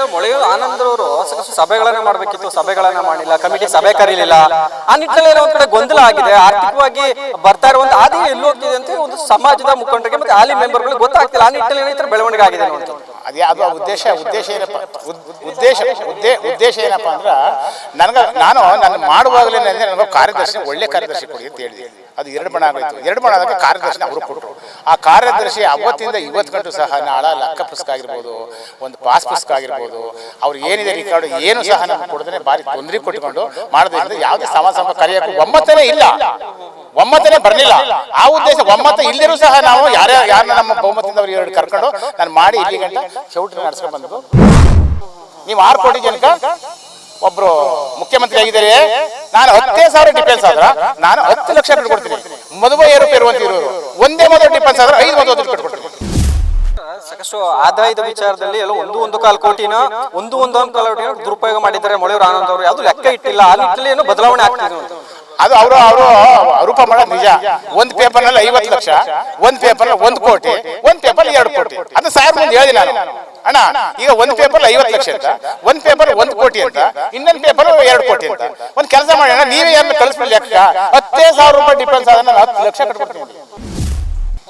Sir ಮೊಳೆಯೂರು Anand ಅವರು ಸಾಕಷ್ಟು ಸಭೆಗಳನ್ನ ಮಾಡಬೇಕಿತ್ತು, ಸಭೆಗಳನ್ನ ಮಾಡಿಲ್ಲ, ಕಮಿಟಿ ಸಭೆ ಕರೀಲಿಲ್ಲ. ಆ ನಿಟ್ಟಿನಲ್ಲಿ ಏನೋ ಒಂದ್ ಕಡೆ ಗೊಂದಲ ಆಗಿದೆ. ಆರ್ಥಿಕವಾಗಿ ಬರ್ತಾ ಇರುವಂತ ಆದಿ ಎಲ್ಲಿ ಹೋಗ್ತಿದೆ ಅಂತ ಒಂದು ಸಮಾಜದ ಮುಖಂಡರಿಗೆ ಮತ್ತೆ ಹಾಲಿ ಮೆಂಬರ್ಗಳಿಗೆ ಗೊತ್ತಾಗ್ತಿಲ್ಲ. ಆ ನಿಟ್ಟಿನಲ್ಲಿ ಏನೈತರ ಬೆಳವಣಿಗೆ ಆಗಿದೆ ಅನ್ನುವಂಥದ್ದು ಅದೇ ಅದು ಉದ್ದೇಶ ಉದ್ದೇಶ ಏನಪ್ಪ? ಉದ್- ಉದ್ದೇಶ, ಉದ್ದೇ, ಉದ್ದೇಶ ಏನಪ್ಪ ಅಂದ್ರೆ ನನಗೆ, ನಾನು ನನ್ನ ಮಾಡುವಾಗಲೇ ನನಗೆ ನನಗೆ ಕಾರ್ಯದರ್ಶಿ, ಒಳ್ಳೆ ಕಾರ್ಯದರ್ಶಿ ಕೊಡಿ ಅಂತ ಹೇಳಿದೆ. ಅದು ಎರಡು ಬಣ ಆಗೋಯ್ತು. ಎರಡು ಬಣ ಆದಾಗ ಕಾರ್ಯದರ್ಶಿ ಅವರು ಕೊಟ್ಟರು. ಆ ಕಾರ್ಯದರ್ಶಿ ಅವತ್ತಿಂದ ಇವತ್ತು ಗಂಟು ಸಹ ನಾಳ ಲಕ್ಕ ಪುಸ್ತಕ ಆಗಿರ್ಬೋದು, ಒಂದು ಪಾಸ್ ಪುಸ್ತಕ ಆಗಿರ್ಬೋದು, ಅವ್ರು ಏನಿದೆ ರಿಕಾರ್ಡ್ ಏನು ಸಹ ನಮ್ಗೆ ಕೊಡದೇ ಭಾರಿ ತೊಂದರೆ ಕೊಟ್ಕೊಂಡು ಮಾಡೋದ್ರಿಂದ ಯಾವುದೇ ಸಮಾಜ ಕರೆಯೋಕ್ಕೂ ಒಂಬತ್ತನೇ ಇಲ್ಲ. ಒಮ್ಮತನೇ ಬರಲಿಲ್ಲ. ಆ ಉದ್ದೇಶ ಒಮ್ಮತ ಇಲ್ಲರೂ ಸಹ ನಾವು ಯಾರ ಯಾರನ್ನ ನಮ್ಮ ಬಹುಮತದಿಂದ ಅವ್ರು ಎರಡು ಕರ್ಕೊಂಡು ನಾನು ಮಾಡಿ ಇಲ್ಲಿ ಗಂಟ ಚೌಟ್ರಿ ನಡ್ಸ್ಕೊಂಡು ಬಂದು ನೀವು ಆರು ಕೋಟಿ ಜನಕ ಒಬ್ರು ಮುಖ್ಯಮಂತ್ರಿ ಆಗಿದ್ದಾರೆ. ನಾನು ಹತ್ತೇ ಸಾವಿರ ಡಿಫೆನ್ಸ್ ಆದ್ರ ನಾನು ಹತ್ತು ಲಕ್ಷ ಕೊಡ್ತೀನಿ. ಮದುವೆ ಏರುಪೇರು ಅಂತ ಇರೋರು. ಒಂದೇ ಮದುವೆ ಡಿಫೆನ್ಸ್ ಆದ್ರೆ ಐದು ಮದುವೆ ದುಡ್ಡು ಕೊಡ್ತೀನಿ ಸಾಕಷ್ಟು ಆದಾಯದ ವಿಚಾರದಲ್ಲಿ ಎಲ್ಲ ಒಂದು ಒಂದು ಕಾಲು ಕೋಟಿನ ಒಂದು ಒಂದು ಒಂದು ಕಾಲು ಕೋಟಿನ ದುರುಪಯೋಗ ಮಾಡಿದ್ದಾರೆ ಮೊಳೆಯೂರು ಆನಂದ್ ಅವರು. ಯಾವುದು ಲೆಕ್ಕ ಇಟ್ಟಿಲ್ಲ. ಆ ನಿಟ್ಟಿನಲ್ಲಿ ಏನು ಬದಲಾವಣೆ ಆಗ್ತಿದೆ. ಅದು ಅವರು ಅವರು ರೂಪ ಮಾಡೋದು ನಿಜ. ಒಂದು ಪೇಪರ್ನಲ್ಲಿ ಐವತ್ತು ಲಕ್ಷ, ಒಂದ್ ಪೇಪರ್ ಒಂದ್ ಕೋಟಿ, ಒಂದ್ ಪೇಪರ್ ಎರಡು ಕೋಟಿ. ಅದು ಸಾರ್ ಮುಂದೆ ಹೇಳಿ ನಾನು. ಅಣ್ಣ, ಈಗ ಒಂದ್ ಪೇಪರ್ ಐವತ್ತು ಲಕ್ಷ ಅಂತ, ಒಂದ್ ಪೇಪರ್ ಒಂದ್ ಕೋಟಿ ಅಂತ, ಇನ್ನೊಂದು ಪೇಪರ್ ಎರಡು ಕೋಟಿ ಅಂತ. ಒಂದ್ ಕೆಲಸ ಮಾಡಿ ಅಣ್ಣ, ನೀವೇ ಯಾರನ್ನ ಕಳಿಸ್ಬಿಡಿ ಲೆಕ್ಕ. ಹತ್ತೇ ಸಾವಿರ ರೂಪಾಯಿ ಡಿಫೆನ್ಸ್ ಆದ್ರೆ ಹತ್ತು ಲಕ್ಷ ಕಟ್ಕೊಡ್ತೀನಿ.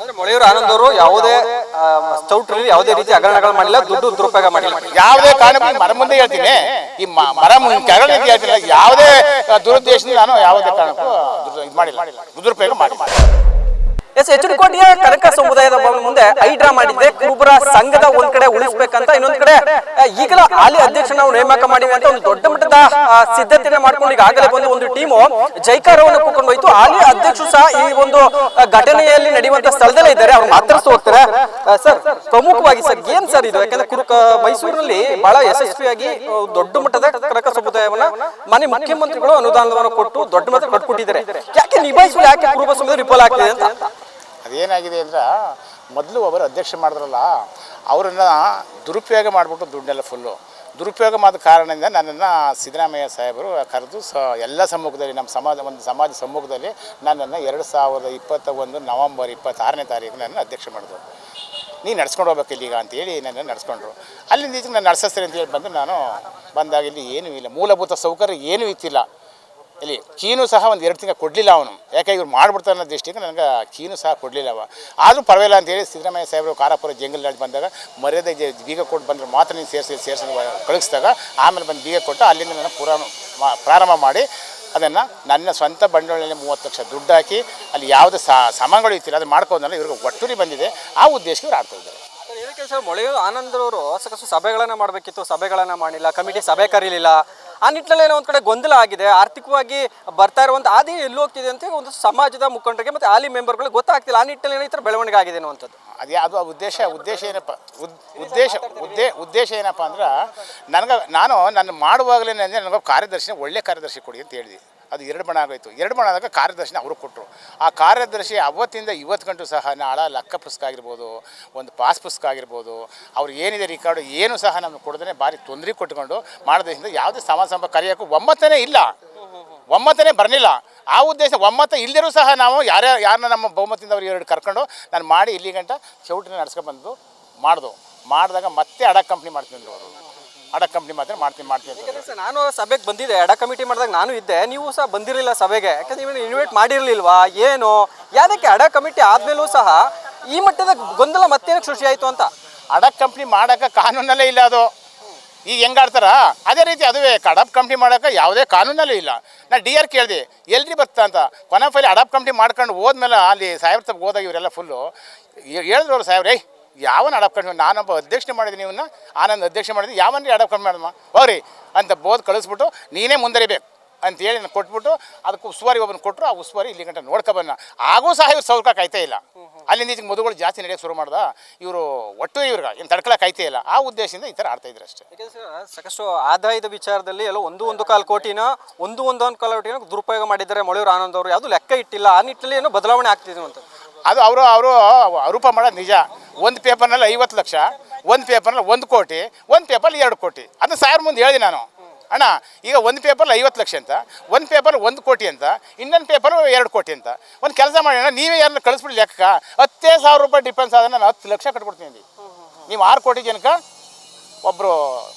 ಅಂದ್ರೆ ಮೊಳೆಯೂರು ಯಾವುದೇ ಚೌಟ್ರಿ ಯಾವುದೇ ರೀತಿ ಹಗರಣಗಳು ಮಾಡಿಲ್ಲ, ದುಡ್ಡು ದುರುಪಯೋಗ ಮಾಡಿಲ್ಲ. ಯಾವುದೇ ಕಾರಣಕ್ಕೂ ಮರ ಮುಂದೆ ಹೇಳ್ತೀನಿ. ಈ ಮರ ಕೆಳಗಡೆ ನಿಂತು ಹೇಳ್ತಿಲ್ಲ, ಯಾವುದೇ ದುರುದ್ದೇಶದಿಂದ ನಾನು ಯಾವುದೇ ಕಾರಣಕ್ಕೂ ಇದು ಮಾಡಿಲ್ಲ. ದುರುಪಯೋಗ ಮಾಡಿ ಎಸ್, ಎಚ್ ಡಿ ಕೋಟೆಯ ಕನಕ ಸಮುದಾಯದ ಮುಂದೆ ಐಡ್ರಾ ಮಾಡಿದ್ದೆ. ಕುರುಬರ ಸಂಘದ ಒಂದ್ ಕಡೆ ಉಳಿಸ್ಬೇಕಂತ ಇನ್ನೊಂದ್ ಕಡೆ ಈಗಲೇ ಹಾಲಿ ಅಧ್ಯಕ್ಷ ನಾವು ನೇಮಕ ಮಾಡಿ ಅಂತ ಒಂದು ದೊಡ್ಡ ಮಟ್ಟದ ಸಿದ್ಧತೆನ ಮಾಡ್ಕೊಂಡು ಮಾಡ್ಕೊಂಡು ಈಗಾಗಲೇ ಬಂದು ಒಂದು ಟೀಮು ಜೈಕಾರವನ್ನು ಕೂಕೊಂಡು ಹೋಯ್ತು. ಹಾಲಿ ಅಧ್ಯಕ್ಷರು ಸಹ ಈ ಒಂದು ಘಟನೆಯಲ್ಲಿ ನಡೆಯುವಂತ ಸ್ಥಳದಲ್ಲೇ ಇದ್ದಾರೆ. ಅವ್ರು ಮಾತ್ರ ಹೋಗ್ತಾರೆ ಸರ್, ಪ್ರಮುಖವಾಗಿ ಸರ್, ಏನ್ ಸರ್ ಇದು? ಯಾಕಂದ್ರೆ ಕುರುಕ, ಮೈಸೂರಿನಲ್ಲಿ ಬಹಳ ಯಶಸ್ವಿಯಾಗಿ ದೊಡ್ಡ ಮಟ್ಟದ ಕನಕ ಸಮುದಾಯವನ್ನ ಮನೆ ಮುಖ್ಯಮಂತ್ರಿಗಳು ಅನುದಾನವನ್ನು ಕೊಟ್ಟು ದೊಡ್ಡ ಮಟ್ಟ ಕಟ್ಕೊಟ್ಟಿದ್ದಾರೆ ಯಾಕೆ ನಿಭಾಯಿಸಲು ಯಾಕೆ ಕುರುಬ ಸಮುದಾಯ ವಿಫಲ ಆಗ್ತಿದೆ ಅಂತ? ಅದೇನಾಗಿದೆ ಅಂದ್ರೆ, ಮೊದಲು ಒಬ್ಬರು ಅಧ್ಯಕ್ಷ ಮಾಡಿದ್ರಲ್ಲ, ಅವರನ್ನು ದುರುಪಯೋಗ ಮಾಡಿಬಿಟ್ಟು ದುಡ್ಡೆಲ್ಲ ಫುಲ್ಲು ದುರುಪಯೋಗ ಮಾಡಿದ ಕಾರಣದಿಂದ ನನ್ನನ್ನು ಸಿದ್ದರಾಮಯ್ಯ ಸಾಹೇಬರು ಕರೆದು ಸ, ಎಲ್ಲ ಸಮ್ಮುಖದಲ್ಲಿ, ನಮ್ಮ ಸಮಾಜ, ಒಂದು ಸಮಾಜ ಸಮ್ಮುಖದಲ್ಲಿ ನನ್ನನ್ನು ಎರಡು ಸಾವಿರದ ಇಪ್ಪತ್ತ ಒಂದು ನವಂಬರ್ ಇಪ್ಪತ್ತಾರನೇ ತಾರೀಕು ನನ್ನ ಅಧ್ಯಕ್ಷ ಮಾಡಿದ್ರು. ನೀ ನಡ್ಸ್ಕೊಂಡು ಹೋಗ್ಬೇಕು ಇಲ್ಲಿಗ ಅಂತೇಳಿ ನನ್ನ ನಡೆಸ್ಕೊಂಡ್ರು. ಅಲ್ಲಿಂದ ಈಚೆಗೆ ನಾನು ನಡೆಸ್ತೀನಿ ಅಂತೇಳಿ ಬಂದು ನಾನು ಬಂದಾಗ ಇಲ್ಲಿ ಏನೂ ಇಲ್ಲ. ಮೂಲಭೂತ ಸೌಕರ್ಯ ಏನೂ ಇತ್ತಿಲ್ಲ. ಇಲ್ಲಿ ಕೀನು ಸಹ ಒಂದು ಎರಡು ತಿಂಗಳು ಕೊಡಲಿಲ್ಲ ಅವನು. ಯಾಕೆ ಇವ್ರು ಮಾಡಿಬಿಡ್ತಾರೆ ಅನ್ನೋ ದೃಷ್ಟಿಗೆ ನನಗೆ ಕೀನು ಸಹ ಕೊಡಲಿಲ್ಲ ಅವ. ಆದರೂ ಪರವಾಗಿಲ್ಲ ಅಂತೇಳಿ ಸಿದ್ದರಾಮಯ್ಯ ಸಾಹೇಬರು ಕಾರಾಪುರ ಜಂಗಲ್ ನಾಡಿ ಬಂದಾಗ ಮರ್ಯಾದೆ ಬೀಗ ಕೊಟ್ಟು ಬಂದ್ರೆ ಮಾತ್ರ ನೀನು ಸೇರಿಸಿ ಸೇರಿಸಿ ಕಳಿಸಿದಾಗ ಆಮೇಲೆ ಬಂದು ಬೀಗ ಕೊಟ್ಟು ಅಲ್ಲಿಂದ ನಾನು ಪುರಾ ಪ್ರಾರಂಭ ಮಾಡಿ ಅದನ್ನು ನನ್ನ ಸ್ವಂತ ಬಂಡವಾಳದಲ್ಲಿ ಮೂವತ್ತು ಲಕ್ಷ ದುಡ್ಡು ಹಾಕಿ ಅಲ್ಲಿ ಯಾವುದೇ ಸಾಮಾನುಗಳು ಇತ್ತಿಲ್ಲ ಅದು ಮಾಡ್ಕೊಂಡಲ್ಲ ಇವ್ರಿಗೆ ಒಟ್ಟುರಿ ಬಂದಿದೆ. ಆ ಉದ್ದೇಶಕ್ಕೆ ಇವ್ರು ಆಡ್ತಾ ಇದ್ದಾರೆ. ಸರ್ ಮೊಳೆಯೂರು ಆನಂದ್ ಅವರು ಸಭೆಗಳನ್ನು ಮಾಡಬೇಕಿತ್ತು, ಸಭೆಗಳನ್ನು ಮಾಡಿಲ್ಲ ಕಮಿಟಿ ಸಭೆ ಕರೀಲಿಲ್ಲ. ಆ ನಿಟ್ಟಿನಲ್ಲಿ ಏನೋ ಒಂದು ಕಡೆ ಗೊಂದಲ ಆಗಿದೆ. ಆರ್ಥಿಕವಾಗಿ ಬರ್ತಾ ಇರುವಂತ ಆದಿ ಎಲ್ಲಿ ಹೋಗ್ತಿದೆ ಅಂತ ಒಂದು ಸಮಾಜದ ಮುಖಂಡರಿಗೆ ಮತ್ತೆ ಹಾಲಿ ಮೆಂಬರ್ಗಳಿಗೆ ಗೊತ್ತಾಗ್ತಿಲ್ಲ. ಆ ನಿಟ್ಟಿನಲ್ಲಿ ಏನೋ ಈ ಥರ ಬೆಳವಣಿಗೆ ಆಗಿದೆ ಅನ್ನುವಂಥದ್ದು. ಅದೇ ಅದು ಉದ್ದೇಶ ಉದ್ದೇಶ ಏನಪ್ಪ, ಉದ್, ಉದ್ದೇಶ, ಉದ್ದೇ, ಉದ್ದೇಶ ಏನಪ್ಪ ಅಂದ್ರೆ, ನನಗೆ, ನಾನು ನನ್ನ ಮಾಡುವಾಗಲೇ ನನಗೆ ಕಾರ್ಯದರ್ಶಿನ ಒಳ್ಳೆ ಕಾರ್ಯದರ್ಶಿ ಕೊಡಿ ಅಂತ ಹೇಳಿದೆ. ಅದು ಎರಡು ಬಣ ಆಗೋಯ್ತು. ಎರಡು ಬಣ ಆದಾಗ ಕಾರ್ಯದರ್ಶಿನ ಅವರು ಕೊಟ್ಟರು ಆ ಕಾರ್ಯದರ್ಶಿ ಅವತ್ತಿಂದ ಇವತ್ತು ಗಂಟು ಸಹ ನಾಳ ಲೆಕ್ಕ ಪುಸ್ತಕ ಆಗಿರ್ಬೋದು, ಒಂದು ಪಾಸ್ ಪುಸ್ತಕ ಆಗಿರ್ಬೋದು, ಅವ್ರು ಏನಿದೆ ರಿಕಾರ್ಡು ಏನು ಸಹ ನಮ್ಗೆ ಕೊಡದೇ ಭಾರಿ ತೊಂದರೆ ಕೊಟ್ಕೊಂಡು ಮಾಡೋದ್ರಿಂದ ಯಾವುದೇ ಸಮಾಜ ಸಂಪ ಕರೆಯೋಕ್ಕೂ ಒಮ್ಮತನೇ ಇಲ್ಲ. ಒಮ್ಮತನೇ ಬರಲಿಲ್ಲ. ಆ ಉದ್ದೇಶ ಒಮ್ಮತ ಇಲ್ಲದಿರೂ ಸಹ ನಾವು ಯಾರ್ಯಾರು ಯಾರನ್ನ ನಮ್ಮ ಬಹುಮತದಿಂದ ಅವ್ರು ಎರಡು ಕರ್ಕೊಂಡು, ನಾನು ಮಾಡಿ ಇಲ್ಲಿ ಗಂಟ ಚೌಟ್ರಿನ ನಡ್ಸ್ಕೊಂಡು ಬಂದು ಮಾಡ್ದು. ಮಾಡಿದಾಗ ಮತ್ತೆ ಅಡ ಕಂಪ್ನಿ ಮಾಡ್ತೀನಿ ಅವರು. ಅಡ ಕಂಪ್ನಿ ಮಾತ್ರ ಮಾಡ್ತೀನಿ ಮಾಡ್ತೀನಿ ಸರ್ ನಾನು ಸಭೆಗೆ ಬಂದಿದ್ದೆ ಎಡ ಕಮಿಟಿ ಮಾಡಿದಾಗ ನಾನು ಇದ್ದೆ ನೀವು ಸಹ ಬಂದಿರಲಿಲ್ಲ ಸಭೆಗೆ. ಯಾಕಂದ್ರೆ ನೀವು ಇನ್ವೈಟ್ ಮಾಡಿರಲಿಲ್ವಾ ಏನು? ಯಾವುದಕ್ಕೆ ಅಡ ಕಮಿಟಿ ಆದ್ಮೇಲೂ ಸಹ ಈ ಮಟ್ಟದ ಗೊಂದಲ ಮತ್ತೇನಕ್ಕೆ ಸೃಷ್ಟಿ ಆಯಿತು ಅಂತ? ಅಡ ಕಂಪ್ನಿ ಮಾಡೋಕೆ ಕಾನೂನಲ್ಲೇ ಇಲ್ಲ ಅದು. ಈಗ ಹೆಂಗಾಡ್ತಾರ ಅದೇ ರೀತಿ ಅದುವೇ ಅಡಪ್ ಕಂಪ್ನಿ ಮಾಡೋಕೆ ಯಾವುದೇ ಕಾನೂನಲ್ಲೂ ಇಲ್ಲ. ನಾ ಡಿ ಆರ್ ಕೇಳಿದೆ ಎಲ್ರಿ ಬರ್ತಾ ಅಂತ. ಕೊನೆ ಫೈಲಿ ಅಡಪ್ ಕಂಪ್ನಿ ಮಾಡ್ಕೊಂಡು ಹೋದ್ಮೇಲೆ ಅಲ್ಲಿ ಸಾಹೇಬ್ರ ತಪ್ಪ ಹೋದಾಗ ಇವರೆಲ್ಲ ಫುಲ್ಲು ಹೇಳಿದ್ರು ಅವ್ರು ಸಾಹೇಬ್ರೆ ಯಾವನ ಅಡಪ್ ಕಂಪ್ನಿ ನಾನೊಬ್ಬ ಅಧ್ಯಕ್ಷ ಮಾಡಿದ್ದೀನಿ ಇವನ್ನ ಆನಂದ್ ಅಧ್ಯಕ್ಷ ಮಾಡಿದ್ವಿ ಯಾವನ್ರಿ ಅಡಪ್ ಕಂಪ್ನಿ ಮಾಡಮ್ಮ ಹೋಗ್ರಿ ಅಂತ ಬೋದ್ ಕಳಿಸ್ಬಿಟ್ಟು ನೀನೇ ಮುಂದರಿಬೇಕು ಅಂತೇಳಿ ನಾನು ಕೊಟ್ಬಿಟ್ಟು ಅದಕ್ಕೆ ಉಸ್ತುವಾರಿ ಒಬ್ಬನ ಕೊಟ್ಟರು ಆ ಉಸ್ವಾರಿ ಇಲ್ಲಿ ಗಂಟ ನೋಡ್ಕೊಬನ್ನ ಆಗೂ ಸಹ ಇವ್ರು ಸೌಕಕ್ಕೆ ಕಾಯ್ತಾ ಇಲ್ಲ. ಅಲ್ಲಿಂದ ಈಗ ಮದುಗಳು ಜಾಸ್ತಿ ನಡೆಯೋಕೆ ಶುರು ಮಾಡ್ದ? ಇವರು ಒಟ್ಟು ಇವ್ರಿಗೆ ಏನು ತಡ್ಕೊಳಕ್ಕೆ ಕಾಯ್ತಾ ಇಲ್ಲ. ಆ ಉದ್ದೇಶದಿಂದ ಈ ಥರ ಆಡ್ತಾ ಇದ್ರು ಅಷ್ಟೇ. ಸಾಕಷ್ಟು ಆದಾಯದ ವಿಚಾರದಲ್ಲಿ ಎಲ್ಲ ಒಂದು ಒಂದು ಕಾಲು ಕೋಟಿನ ಒಂದು ಒಂದು ಒಂದು ಕಾಲು ಕೋಟಿನ ದುರುಪಯೋಗ ಮಾಡಿದ್ದಾರೆ ಮೊಳೆಯೂರು ಆನಂದ್ ಅವರು. ಯಾವುದು ಲೆಕ್ಕ ಇಟ್ಟಿಲ್ಲ. ಆ ನಿಟ್ಟಿನಲ್ಲಿ ಏನೋ ಬದಲಾವಣೆ ಆಗ್ತಿದ್ರು ಅಂತ. ಅದು ಅವರು ಅವರು ಆರೋಪ ಮಾಡೋದು ನಿಜ. ಒಂದು ಪೇಪರ್ನಲ್ಲಿ ಐವತ್ತು ಲಕ್ಷ, ಒಂದು ಪೇಪರ್ನಲ್ಲಿ ಒಂದು ಕೋಟಿ, ಒಂದು ಪೇಪರ್ಲಿ ಎರಡು ಕೋಟಿ. ಅಂತ ಸಾವಿರ ಮುಂದೆ ಹೇಳಿದೆ ನಾನು. ಅಣ್ಣ, ಈಗ ಒಂದು ಪೇಪರ್ಲಿ ಐವತ್ತು ಲಕ್ಷ ಅಂತ, ಒಂದು ಪೇಪರ್ ಒಂದು ಕೋಟಿ ಅಂತ, ಇನ್ನೊಂದು ಪೇಪರ್ ಎರಡು ಕೋಟಿ ಅಂತ. ಒಂದು ಕೆಲಸ ಮಾಡಿ ಅಣ್ಣ, ನೀವೇ ಯಾರನ್ನ ಕಳಿಸ್ಬಿಡಿ ಲೆಕ್ಕ ಹತ್ತೇ ಸಾವಿರ ರೂಪಾಯಿ ಡಿಫೆನ್ಸ್ ಆದ್ರೆ ನಾನು ಹತ್ತು ಲಕ್ಷ ಕಟ್ಕೊಡ್ತೀನಿ ನೀವು ಆರು ಕೋಟಿ ಜನಕ ಒಬ್ಬರು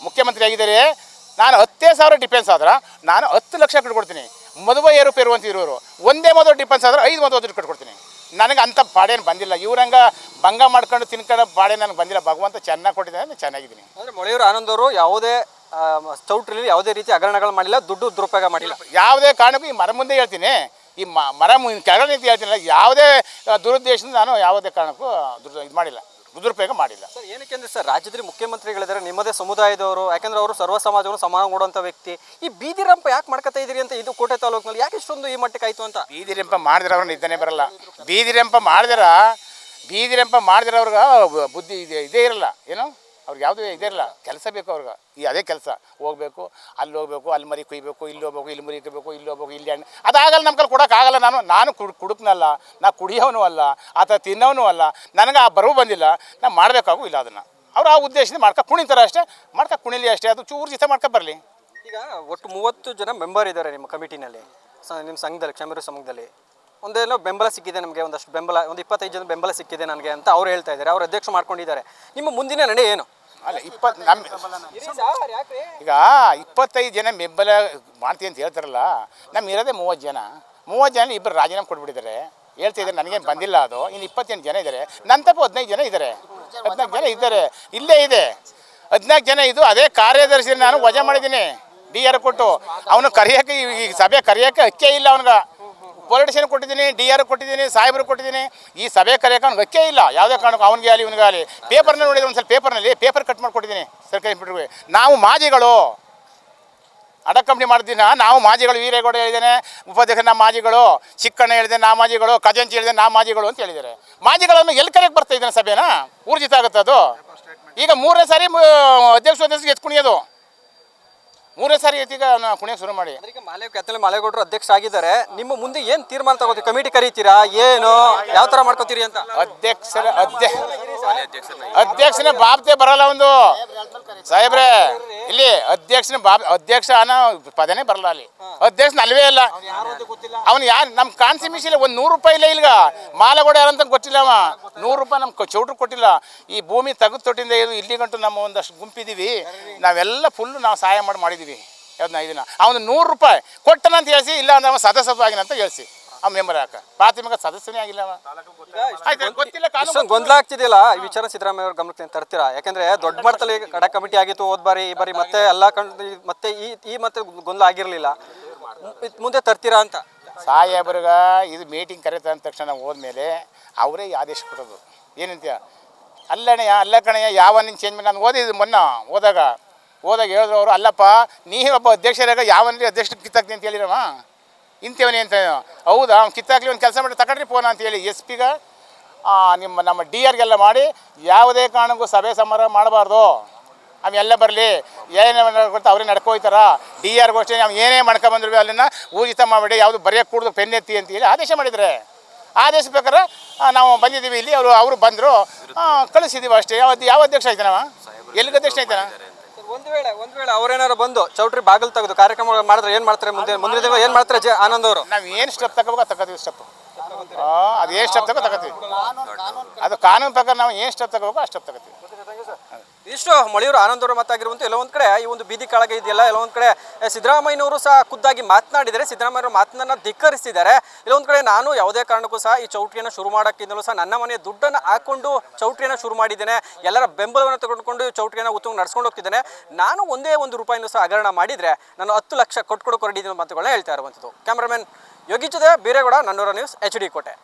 ಮುಖ್ಯಮಂತ್ರಿ ಆಗಿದ್ದಾರೆ. ನಾನು ಹತ್ತೇ ಸಾವಿರ ಡಿಫೆನ್ಸ್ ಆದ್ರೆ ನಾನು ಹತ್ತು ಲಕ್ಷ ಕಟ್ಕೊಡ್ತೀನಿ ಮದುವೆ ಏರುಪೇರು ಅಂತ ಇರೋರು. ಒಂದೇ ಮದುವೆ ಡಿಫೆನ್ಸ್ ಆದ್ರೆ ಐದು ಮದುವೆ ಕಟ್ಕೊಡ್ತೀನಿ ನನಗೆ ಅಂಥ ಪಾಡೇನು ಬಂದಿಲ್ಲ. ಇವ್ರಂಗ ಭಂಗ ಮಾಡ್ಕೊಂಡು ತಿನ್ಕೊಂಡು ಪಾಡೆ ನನಗೆ ಬಂದಿಲ್ಲ. ಭಗವಂತ ಚೆನ್ನಾಗಿ ಕೊಟ್ಟಿದ್ದಾನೆ ನಾನು ಚೆನ್ನಾಗಿದ್ದೀನಿ. ಅಂದರೆ ಮೊಳೆಯೂರು ಆನಂದ್ ಅವರು ಯಾವುದೇ ಸ್ಟೌಟ್ರಲ್ಲಿ ಯಾವುದೇ ರೀತಿ ಹಗರಣಗಳು ಮಾಡಿಲ್ಲ ದುಡ್ಡು ದುರುಪಯೋಗ ಮಾಡಿಲ್ಲ. ಯಾವುದೇ ಕಾರಣಕ್ಕೂ ಈ ಮರ ಮುಂದೆ ಹೇಳ್ತೀನಿ. ಈ ಮರ ಮುಂದೆ ಕೆಳಗಡೆ ಹೇಳ್ತೀನಿ ಹೇಳ್ತೀನಲ್ಲ ಯಾವುದೇ ದುರುದ್ದೇಶದಿಂದ ನಾನು ಯಾವುದೇ ಕಾರಣಕ್ಕೂ ದುರ್ದು ಇದು ಮಾಡಿಲ್ಲ. ದುರುಪಯೋಗ ಮಾಡಿಲ್ಲ. ಸರ್ ಏನಕ್ಕೆ ಅಂದ್ರೆ ಸರ್ ರಾಜ್ಯದಲ್ಲಿ ಮುಖ್ಯಮಂತ್ರಿಗಳಿದ್ದಾರೆ ನಿಮ್ಮದೇ ಸಮುದಾಯದವರು ಯಾಕಂದ್ರೆ ಅವರು ಸರ್ವ ಸಮಾಜವನ್ನು ಸಮಾನ ನೋಡುವಂಥ ವ್ಯಕ್ತಿ. ಈ ಬೀದಿ ರಂಪ ಯಾಕೆ ಮಾಡ್ಕೊತಾ ಇದ್ದೀರಿ ಅಂತ ಇದು ಕೋಟೆ ತಾಲೂಕಿನಲ್ಲಿ ಯಾಕೆ ಇಷ್ಟೊಂದು ಈ ಮಟ್ಟಕ್ಕೆ ಆಯ್ತು ಅಂತ? ಬೀದಿರಂಪ ಮಾಡಿದ್ರೆ ಅವ್ರನ್ನ ಇದ್ದಾನೆ ಬರಲ್ಲ. ಬೀದಿರೆಂಪ ಮಾಡಿದ್ರ ಬೀದಿರೆಂಪ ಮಾಡಿದ್ರೆ ಅವ್ರಿಗೆ ಬುದ್ಧಿ ಇದೆ ಇದೇ ಇರಲ್ಲ. ಅವ್ರಿಗೆ ಯಾವುದೇ ಇದೇ ಇರಲ್ಲ ಕೆಲಸ ಬೇಕು ಅವ್ರಿಗೆ. ಈ ಅದೇ ಕೆಲಸ. ಹೋಗ್ಬೇಕು, ಅಲ್ಲಿ ಹೋಗ್ಬೇಕು, ಅಲ್ಲಿ ಮರಿ ಕುಯ್ಬೇಕು, ಇಲ್ಲಿ ಹೋಗ್ಬೇಕು, ಇಲ್ಲಿ ಮರಿ ಕುಯ್ಬೇಕು ಇಲ್ಲಿ ಹೋಗ್ಬೇಕು, ಇಲ್ಲಿ ಹಣ್ಣು. ಅದಾಗಲ್ಲ ನಮ್ಮ ಕೈಲಿ ಕೊಡೋಕ್ಕಾಗಲ್ಲ ನಾನು. ನಾನು ಕುಡ್, ಕುಡುಕ್ನಲ್ಲ. ನಾ ಕುಡಿಯೋನು ಅಲ್ಲ. ಆತ ತಿನ್ನೋನು ಅಲ್ಲ. ನನಗೆ ಆ ಬರವು ಬಂದಿಲ್ಲ. ನಾನು ಮಾಡಬೇಕಾಗೂ ಇಲ್ಲ ಅದನ್ನು. ಅವ್ರು ಆ ಉದ್ದೇಶದಿಂದ ಮಾಡ್ಕೊ ಕುಣಿತಾರೆ ಅಷ್ಟೇ. ಮಾಡ್ಕೊ ಕುಣಿಲಿ ಅಷ್ಟೇ. ಅದು ಚೂರು ಜೊತೆ ಮಾಡ್ಕೊ ಬರಲಿ. ಈಗ ಒಟ್ಟು ಮೂವತ್ತು ಜನ ಮೆಂಬರ್ ಇದ್ದಾರೆ ನಿಮ್ಮ ಕಮಿಟಿನಲ್ಲಿ. ಸ, ನಿಮ್ಮ ಸಂಘದಲ್ಲಿ, ಕ್ಷಮರು ಸಂಘದಲ್ಲಿ ಒಂದೇನೋ ಬೆಂಬಲ ಸಿಕ್ಕಿದೆ ನಮಗೆ, ಒಂದಷ್ಟು ಬೆಂಬಲ, ಒಂದು ಇಪ್ಪತ್ತೈದು ಜನ ಬೆಂಬಲ ಸಿಕ್ಕಿದೆ ನನಗೆ ಅಂತ ಅವ್ರು ಹೇಳ್ತಾ ಇದ್ದಾರೆ. ಅವ್ರು ಅಧ್ಯಕ್ಷ ಮಾಡ್ಕೊಂಡಿದ್ದಾರೆ. ನಿಮ್ಮ ಮುಂದಿನ ನಡೆ ಏನು? ಅಲ್ಲ ಇಪ್ಪತ್ತು ನಮ್ಮ ಈಗ ಇಪ್ಪತ್ತೈದು ಜನ ಬೆಂಬಲ ಮಾಡ್ತೀವಿ ಅಂತ ಹೇಳ್ತಾರಲ್ಲ ನಮ್ಮ ಇರೋದೇ ಮೂವತ್ತು ಜನ. ಮೂವತ್ತು ಜನ ಇಬ್ಬರು ರಾಜೀನಾಮೆ ಕೊಟ್ಬಿಟ್ಟಿದ್ದಾರೆ. ಹೇಳ್ತಿದ್ದಾರೆ ನನಗೇನು ಬಂದಿಲ್ಲ ಅದು. ಇನ್ನು ಇಪ್ಪತ್ತೆಂಟು ಜನ ಇದ್ದಾರೆ. ನನ್ನ ತಪ್ಪು ಹದಿನೈದು ಜನ ಇದ್ದಾರೆ. ಹದಿನಾಲ್ಕು ಜನ ಇದ್ದಾರೆ. ಇಲ್ಲೇ ಇದೆ. ಹದಿನಾಲ್ಕು ಜನ ಇದು ಅದೇ ಕಾರ್ಯದರ್ಶಿ ನಾನು ವಜಾ ಮಾಡಿದ್ದೀನಿ. ಡಿ ಆರ್ ಕೊಟ್ಟು. ಅವನು ಕರೆಯೋಕೆ ಈ ಸಭೆ ಕರೆಯೋಕೆ ಹಕ್ಕೇ ಇಲ್ಲ ಅವನಿಗೆ. ಪೊಲಿಟಿಷಿಯನ್ ಕೊಟ್ಟಿದ್ದೀನಿ, ಡಿ ಆರ್ ಕೊಟ್ಟಿದ್ದೀನಿ, ಸಾಹೇಬರು ಕೊಟ್ಟಿದ್ದೀನಿ. ಈ ಸಭೆ ಕರೆಯೋಕೆ ಹಕ್ಕೇ ಇಲ್ಲ. ಯಾವುದೇ ಕಾರಣಕ್ಕೂ ಅವನಿಗೆ ಆಗಲಿ, ಇವನಿಗೆ ಆಗಲಿ. ಪೇಪರ್ನಲ್ಲಿ ನೋಡಿದ್ರೆ ಒಂದು ಸ್ವಲ್ಪ ಪೇಪರ್ನಲ್ಲಿ ಪೇಪರ್ ಕಟ್ ಮಾಡಿಕೊಟ್ಟಿದ್ದೀನಿ ಸರ್ಕಾರಿ ಇನ್ಸ್ಪೆಕ್ಟರ್ಗೆ ನಾವು ಮಾಜಿಗಳು. ಅಡ ಕಂಪ್ನಿ ಮಾಡ್ತೀನಿ ನಾವು ಮಾಜಿಗಳು, ವೀರೇಗೌಡ ಹೇಳಿದ್ದೇನೆ, ಉಪಾಧ್ಯಕ್ಷ ನಾ ಮಾಜಿಗಳು, ಚಿಕ್ಕಣ್ಣ ಹೇಳಿದೆ ನಾ ಮಾಜಿಗಳು, ಖಜಾಂಚಿ ಹೇಳಿದೆ ನಾ ಮಾಜಿಗಳು ಅಂತ ಹೇಳಿದ್ದಾರೆ. ಮಾಜಿಗಳನ್ನು ಎಲ್ಲಿ ಕರೆಗೆ ಬರ್ತಾ ಇದ್ದಾನೆ ಸಭೆನ? ಊರ್ಜಿತ ಆಗುತ್ತೆ ಅದು? ಈಗ ಮೂರನೇ ಸಾರಿ ಅಧ್ಯಕ್ಷ ಅಧ್ಯಕ್ಷ ಎತ್ತು ಮೂರನೇ ಸಾರಿ ನಾ ಕುಣಿಯಕ್ಕೆ ಶುರು ಮಾಡಿ. ಈಗ ಮಾಲೆ ಕೆತ್ತಲೆ ಮಾಲೆಗೌಡರು ಅಧ್ಯಕ್ಷ ಆಗಿದ್ದಾರೆ. ನಿಮ್ಮ ಮುಂದೆ ಏನ್ ತೀರ್ಮಾನ ತಗೋತೀವಿ ಕಮಿಟಿ ಕರೀತೀರಾ? ಏನು? ಯಾವ ತರ ಮಾಡ್ಕೋತೀರಿ ಅಂತ? ಅಧ್ಯಕ್ಷರ ಅಧ್ಯಕ್ಷ ಅಧ್ಯಕ್ಷನ ಬಾಬ್ತೆ ಬರಲ್ಲ ಒಂದು. ಸಾಹೇಬ್ರೆ ಇಲ್ಲಿ ಅಧ್ಯಕ್ಷನ ಬಾಬ್ ಅಧ್ಯಕ್ಷ ಅನ್ನೋ ಪದನೇ ಬರಲ್ಲ ಅಲ್ಲಿ. ಅಧ್ಯಕ್ಷನ ಅಲ್ವೇ ಇಲ್ಲ. ಅವನು ಯಾರು ನಮ್ಮ ಇಲ್ಲ ಒಂದ್ ನೂರು ರೂಪಾಯಿ ಇಲ್ಲ ಇಲ್ಗ ಮಾಲಗೋಡ ಯಾರಂತ ಗೊತ್ತಿಲ್ಲ ಅವ. ನೂರು ರೂಪಾಯಿ ನಮ್ ಚೌಟ್ರು ಕೊಟ್ಟಿಲ್ಲ. ಈ ಭೂಮಿ ತೆಗೆದು ತೊಟ್ಟಿಂದ ಇದು ಇಲ್ಲಿ ಗಂಟು ನಮ್ಮ ಒಂದಷ್ಟು ಗುಂಪಿದೀವಿ. ನಾವೆಲ್ಲ ಫುಲ್ ನಾವು ಸಹಾಯ ಮಾಡಿ ಮಾಡಿದ್ದೀವಿ. ಯಾವ್ದನ್ನ ಐದಿನ. ಅವನು ನೂರು ರೂಪಾಯಿ ಕೊಟ್ಟನ ಅಂತ ಹೇಳಿಸಿ ಇಲ್ಲ ಅಂದ್ರೆ ಅವ ಸದಸ್ಯತ್ವ ಆಗಿನ ಅಂತ ಹೇಳಿಸಿ. ಆ ಮೆಂಬರ್ ಯಾಕ? ಪ್ರಾಥಮಿಕ ಸದಸ್ಯನೇ ಆಗಿಲ್ಲ ಅವ. ಆಯ್ತು ಗೊತ್ತಿಲ್ಲ ಕಾನೂನು. ಇಷ್ಟೊಂದು ಗೊಂದಲ ಆಗ್ತಿದೆಯಲ್ಲ? ಈ ವಿಚಾರ ಸಿದ್ದರಾಮಯ್ಯ ಅವ್ರ ಗಮನಕ್ಕೆ ತರ್ತೀರಾ? ಯಾಕಂದ್ರೆ ದೊಡ್ಡ ಮಟ್ಟದಲ್ಲಿ ಕಡ ಕಮಿಟಿ ಆಗಿತ್ತು ಹೋದ್ ಬಾರಿ ಈ ಬಾರಿ ಮತ್ತೆ ಎಲ್ಲ ಕಂಡು ಮತ್ತೆ ಈ ಈ ಮತ್ತೆ ಗೊಂದಲ ಆಗಿರಲಿಲ್ಲ. ಮುಂದೆ ತರ್ತೀರಾ ಅಂತ? ಸಾಹೇಬ್ರಿಗ ಇದು ಮೀಟಿಂಗ್ ಕರೆತ ಅಂದ ತಕ್ಷಣ ಹೋದ್ಮೇಲೆ ಅವರೇ ಈ ಆದೇಶ ಕೊಡೋದು ಏನಂತೀಯ? ಅಲ್ಲಣಯ್ಯ ಅಲ್ಲ ಕಣಯ್ಯ ಯಾವ ನಿನ್ನ ಚೇಂಜ್ ಮಾಡಿ? ನಾನು ಓದಿದ್ದು ಮೊನ್ನ ಹೋದಾಗ. ಹೋದಾಗ ಹೇಳಿದ್ರು ಅವರು, ಅಲ್ಲಪ್ಪ ನೀ ಒಬ್ಬ ಅಧ್ಯಕ್ಷರಾಗ ಯಾವನ್ರಿ ಅಧ್ಯಕ್ಷ ಕಿತ್ತಾಕ್ತೀನಿ ಅಂತ ಹೇಳಿರವ? ಇಂಥವನೇ ಅಂತ ಹೌದಾ? ಅವ್ನು ಕಿತ್ತಾಕ್ಲಿ, ಒಂದು ಕೆಲಸ ಮಾಡಿ ತಗೊಂಡ್ರಿ ಫೋನ್ ಅಂತ ಹೇಳಿ ಎಸ್ ಪಿಗ ನಿಮ್ಮ, ನಮ್ಮ ಡಿ ಆರ್ಗೆಲ್ಲ ಮಾಡಿ ಯಾವುದೇ ಕಾರಣಕ್ಕೂ ಸಭೆ ಸಮಾರಂಭ ಮಾಡಬಾರ್ದು. ಅವೆಲ್ಲ ಬರಲಿ. ಏನೇ ಗೊತ್ತಾ? ಅವ್ರೇ ನಡ್ಕೋಯ್ತಾರ. ಡಿ ಆರ್ಗೂ ಅಷ್ಟೇ ನಾವು ಏನೇ ಮಾಡ್ಕೊಂಬಂದ್ರು ಅಲ್ಲಿನ ಊಜಿತ ಮಾಡಿ ಯಾವುದು ಬರೆಯೋಕೆ ಕೂಡ್ದು ಪೆನ್ ಎತ್ತಿ ಅಂತ ಹೇಳಿ ಆದೇಶ ಮಾಡಿದರೆ. ಆದೇಶ ಬೇಕಾರೆ ನಾವು ಬಂದಿದ್ದೀವಿ ಇಲ್ಲಿ, ಅವರು ಅವರು ಬಂದರು. ಕಳಿಸಿದ್ದೀವಿ ಅಷ್ಟೇ. ಯಾವ ಯಾವ ಅಧ್ಯಕ್ಷ ಆಯ್ತಾನವ? ಎಲ್ಲಿಗೆ ಅಧ್ಯಕ್ಷ ಆಯ್ತಾನ? ಒಂದು ವೇಳೆ ಒಂದು ವೇಳೆ ಅವ್ರೇನಾರು ಬಂದು ಚೌಟ್ರಿ ಬಾಗಿಲು ತೆಗೆದು ಕಾರ್ಯಕ್ರಮ ಮಾಡಿದ್ರೆ ಏನು ಮಾಡ್ತಾರೆ ಮುಂದೆ? ಮುಂದಿನ ದಿನ ಏನು ಮಾಡ್ತಾರೆ ಜೆ ಆನಂದ್ ಅವರು? ನಾವು ಏನು ಸ್ಟೆಪ್ ತಗೋಬೇಕು ತಗೋತೀವಿ ಸ್ಟೆಪ್ ಅದು ಏನು ಸ್ಟೆಪ್ ತಗೋ ತಗೋತೀವಿ. ಅದು ಕಾನೂನು ಪ್ರಕಾರ ನಾವು ಏನು ಸ್ಟೆಪ್ ತಗೋಬೇಕು ಆ ಸ್ಟೆಪ್ ತಗೋತೀವಿ. ಇಷ್ಟು ಮಳೆಯೂರು ಆನಂದವರು ಮಾತಾಗಿರುವಂಥ ಎಲ್ಲೊಂದು ಕಡೆ ಈ ಒಂದು ಬೀದಿ ಕಾಳಗ ಇದೆಯಲ್ಲ ಎಲ್ಲೊಂದು ಕಡೆ ಸಿದ್ದರಾಮಯ್ಯನವರು ಸಹ ಖುದ್ದಾಗಿ ಮಾತನಾಡಿದರೆ ಸಿದ್ದರಾಮಯ್ಯವರು ಮಾತನ್ನ ಧಿಕ್ಕರಿಸಿದ್ದಾರೆ. ಇಲ್ಲೊಂದು ಕಡೆ ನಾನು ಯಾವುದೇ ಕಾರಣಕ್ಕೂ ಸಹ ಈ ಚೌಟ್ರಿಯನ್ನು ಶುರು ಮಾಡೋಕ್ಕಿಂತಲೂ ಸಹ ನನ್ನ ಮನೆಯ ದುಡ್ಡನ್ನು ಹಾಕೊಂಡು ಚೌಟ್ರಿಯನ್ನು ಶುರು ಮಾಡಿದ್ದೇನೆ. ಎಲ್ಲರ ಬೆಂಬಲವನ್ನು ತೆಗೆದುಕೊಂಡು ಚೌಟ್ರಿಯನ್ನು ಉತ್ತಮ ನಡ್ಸ್ಕೊಂಡು ಹೋಗ್ತಿದ್ದೇನೆ. ನಾನು ಒಂದೇ ಒಂದು ರೂಪಾಯಿನೂ ಸಹ ಹಗರಣ ಮಾಡಿದರೆ ನಾನು ಹತ್ತು ಲಕ್ಷ ಕೊಟ್ಕೊಡು ಕೊರಡಿದ್ದೀನಿ ಮಾತುಗಳನ್ನ ಹೇಳ್ತಾ ಇರುವಂಥದ್ದು. ಕ್ಯಾಮ್ರಾಮನ್ ಯೋಗಿಚದೆ, ಬೀರೇಗೌಡ, ನನ್ನೂರ ನ್ಯೂಸ್ ಎಚ್ ಡಿ ಕೋಟೆ.